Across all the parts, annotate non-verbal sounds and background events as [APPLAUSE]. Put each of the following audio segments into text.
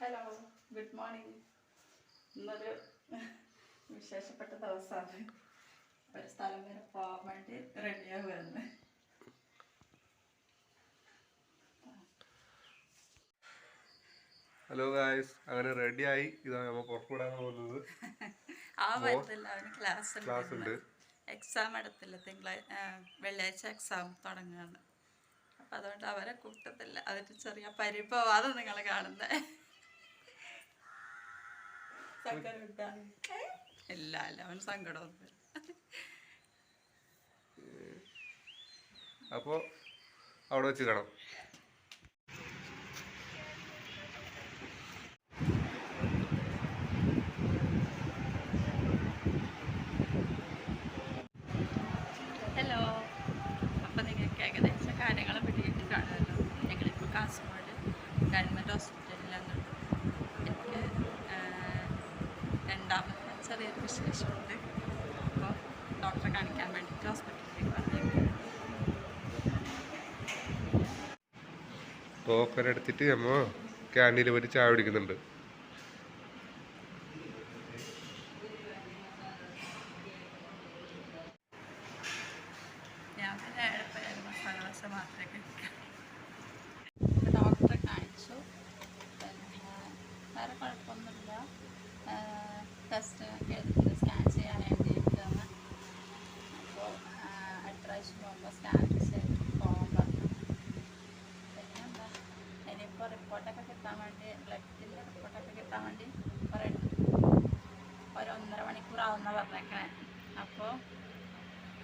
Hello good morning ഇന്നൊരു വിശേഷപ്പെട്ട ദിവസമാണ് ഒരു സ്ഥലം വരെ പോകാൻ വേണ്ടി റെഡിയാകുമായിരുന്നു ഹലോ ഗായ്സ് അങ്ങനെ റെഡിയായി ഇതാണ് നമ്മൾ പുറപ്പെടാൻ പോകുന്നത്. ആ വരുന്നില്ല അവന് ക്ലാസ് ക്ലാസ് ഉണ്ട്. എക്സാം എടുത്തില്ല തിങ്കളാഴ്ച വെള്ളിയാഴ്ച എക്സാം തുടങ്ങുകയാണ്. അപ്പം അതുകൊണ്ട് അവരെ കൂട്ടത്തില്ല. അതൊരു ചെറിയ പരിഭവമാണ് നിങ്ങൾ കാണുന്നത്? ഇല്ല അല്ല അവന് സങ്കടമൊന്നും അപ്പോൾ അവിടെ വെച്ച് കാണാം രണ്ടാമത്തെ ചെറിയൊരു വിശേഷമുണ്ട്. അപ്പോൾ ഡോക്ടറെ കാണിക്കാൻ വേണ്ടിയിട്ട് ഹോസ്പിറ്റലിലേക്ക് വന്നേക്കും. ടോക്കൺ എടുത്തിട്ട് നമ്മൾ ക്യാന്റീനിൽ പോയിട്ട് ചായ കുടിക്കുന്നുണ്ട്. ഞാൻ പിന്നെ മസാല ദോശ മാത്രമേ കഴിക്കാം പ്രാവശ്യം സ്കാൻ ചെയ്ത് പോകാൻ പറഞ്ഞു പിന്നെന്താ ഇനിയിപ്പോൾ റിപ്പോർട്ടൊക്കെ കിട്ടാൻ വേണ്ടി ബ്ലഡിന്റെ റിപ്പോർട്ടൊക്കെ കിട്ടാൻ വേണ്ടി കുറേ ഒരു ഒന്നര മണിക്കൂറാവുന്ന പറഞ്ഞേക്കണേ. അപ്പോൾ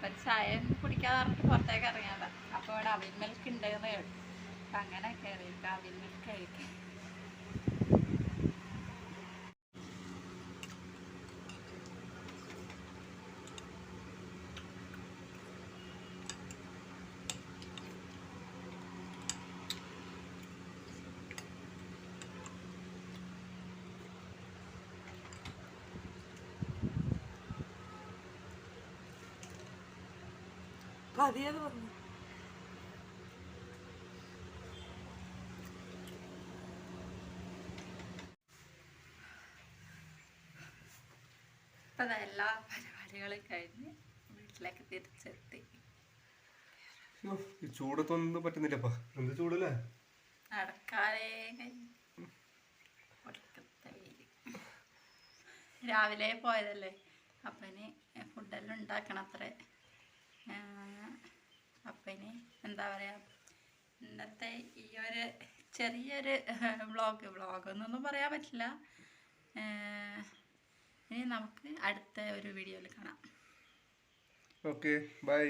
ഒരു ചായ കുടിക്കാതെ പറഞ്ഞിട്ട് പുറത്തേക്ക് ഇറങ്ങിയതാ. അപ്പോൾ ഇവിടെ അവിൽ മിൽക്ക് ഉണ്ടെന്ന് കേട്ടു. അപ്പം അങ്ങനെ കയറിയിട്ട് അവിൽ മിൽക്ക് കഴിക്കും. പതിയത് പറഞ്ഞു. അപ്പം എല്ലാ പരിപാടികളും കഴിഞ്ഞ് വീട്ടിലേക്ക് തിരിച്ചെത്തി. ഈ ചൂടത്തൊന്നും പറ്റുന്നില്ലപ്പാ. എന്ത് ചൂടല്ലേ? വെയിൽ. രാവിലെ പോയതല്ലേ. അപ്പന് ഫുഡെല്ലാം ഉണ്ടാക്കണം അത്രേ അപ്പന് എന്താ പറയുക ഇന്നത്തെ ഈ ഒരു ചെറിയൊരു [LAUGHS] വ്ളോഗ് വ്ളോഗ് എന്നൊന്നും പറയാൻ പറ്റില്ല. ഇനി നമുക്ക് അടുത്ത ഒരു വീഡിയോയിൽ കാണാം. Okay bye